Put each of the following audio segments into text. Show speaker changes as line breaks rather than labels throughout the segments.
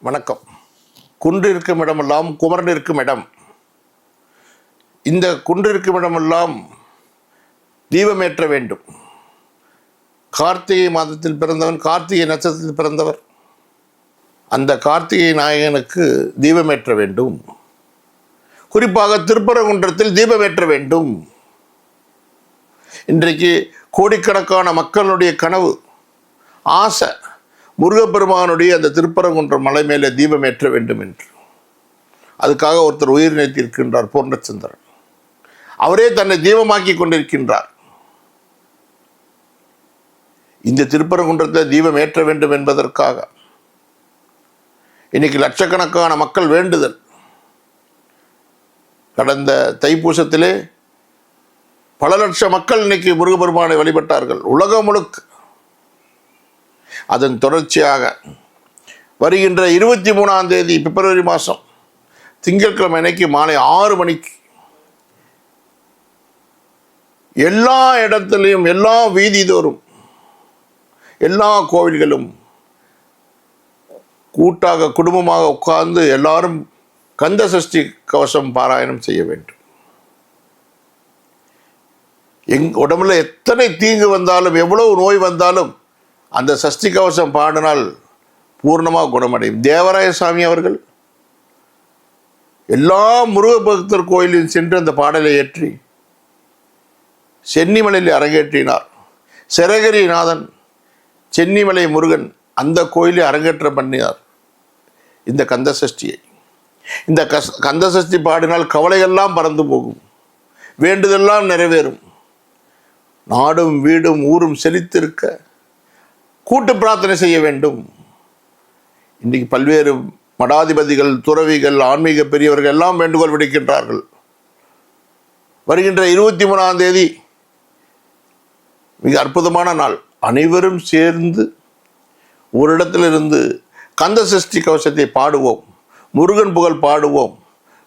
வணக்கம். குன்று இருக்கும் இடமெல்லாம் குமரன் இருக்கும் இடம். இந்த குன்று இருக்கும் இடமெல்லாம் தீபமேற்ற வேண்டும். கார்த்திகை மாதத்தில் பிறந்தவன் கார்த்திகை நட்சத்திரத்தில் பிறந்தவர். அந்த கார்த்திகை நாயகனுக்கு தீபமேற்ற வேண்டும். குறிப்பாக திருப்பரங்குன்றத்தில் தீபமேற்ற வேண்டும். இன்றைக்கு கோடிக்கணக்கான மக்களுடைய கனவு ஆசை முருகப்பெருமானுடைய அந்த திருப்பரங்குன்ற மலை மேலே தீபம் ஏற்ற வேண்டும் என்று. அதுக்காக ஒருத்தர் உயிர் நினைத்திருக்கின்றார் பூர்ணச்சந்திரன். அவரே தன்னை தீபமாக்கி கொண்டிருக்கின்றார். இந்த திருப்பரங்குன்றத்தில் தீபம் ஏற்ற வேண்டும் என்பதற்காக இன்னைக்கு லட்சக்கணக்கான மக்கள் வேண்டுதல். கடந்த தைப்பூசத்திலே பல லட்சம் மக்கள் இன்னைக்கு முருகப்பெருமானை வழிபட்டார்கள். உலகம் முழுக்க அதன் தொடர்ச்சியாக வருகின்ற இருபத்தி மூணாம் தேதி பிப்ரவரி மாதம் திங்கட்கிழமை அன்னைக்கு மாலை ஆறு மணிக்கு எல்லா இடத்துலையும் எல்லா வீதி தோறும் எல்லா கோவில்களும் கூட்டாக குடும்பமாக உட்கார்ந்து எல்லாரும் கந்த சஷ்டி கவசம் பாராயணம் செய்ய வேண்டும். எங் உடம்புல எத்தனை தீங்கு வந்தாலும் எவ்வளவு நோய் வந்தாலும் அந்த சஷ்டி கவசம் பாடினால் பூர்ணமாக குணமடையும். தேவராய சாமி அவர்கள் எல்லா முருக பக்தர் கோயிலும் சென்று அந்த பாடலை ஏற்றி சென்னிமலையில் அரங்கேற்றினார். சிறகரிநாதன் சென்னிமலை முருகன் அந்த கோயிலை அரங்கேற்றம் பண்ணினார். இந்த கந்த சஷ்டியை. இந்த கஸ் கந்த சஷ்டி பாடினால் கவலையெல்லாம் பறந்து போகும். வேண்டுதெல்லாம் நிறைவேறும். நாடும் வீடும் ஊரும் செழித்திருக்க கூட்டு பிரார்த்தனை செய்ய வேண்டும். இன்றைக்கு பல்வேறு மடாதிபதிகள் துறவிகள் ஆன்மீக பெரியவர்கள் எல்லாம் வேண்டுகோள் விடுக்கின்றார்கள். வருகின்ற இருபத்தி மூணாம் தேதி மிக அற்புதமான நாள். அனைவரும் சேர்ந்து ஒரு இடத்திலிருந்து கந்த சஷ்டி கவசத்தை பாடுவோம். முருகன் புகழ் பாடுவோம்.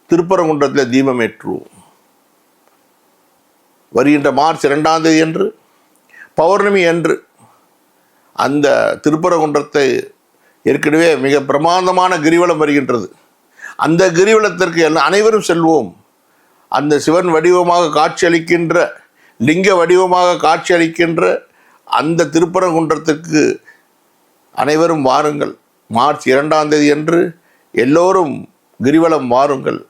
திருப்பரங்குன்றத்தில் தீபம் ஏற்றுவோம் வருகின்ற மார்ச் இரண்டாம் தேதி அன்று பௌர்ணமி அன்று அந்த திருப்பரங்குன்றத்தை ஏற்கனவே மிக பிரமாதமான கிரிவலம் வருகின்றது. அந்த கிரிவலத்திற்கு எல்லாம் அனைவரும் செல்வோம். அந்த சிவன் வடிவமாக காட்சியளிக்கின்ற லிங்க வடிவமாக காட்சியளிக்கின்ற அந்த திருப்பரங்குன்றத்துக்கு அனைவரும் வாருங்கள். மார்ச் இரண்டாம் தேதி அன்று எல்லோரும் கிரிவலம் வாருங்கள்.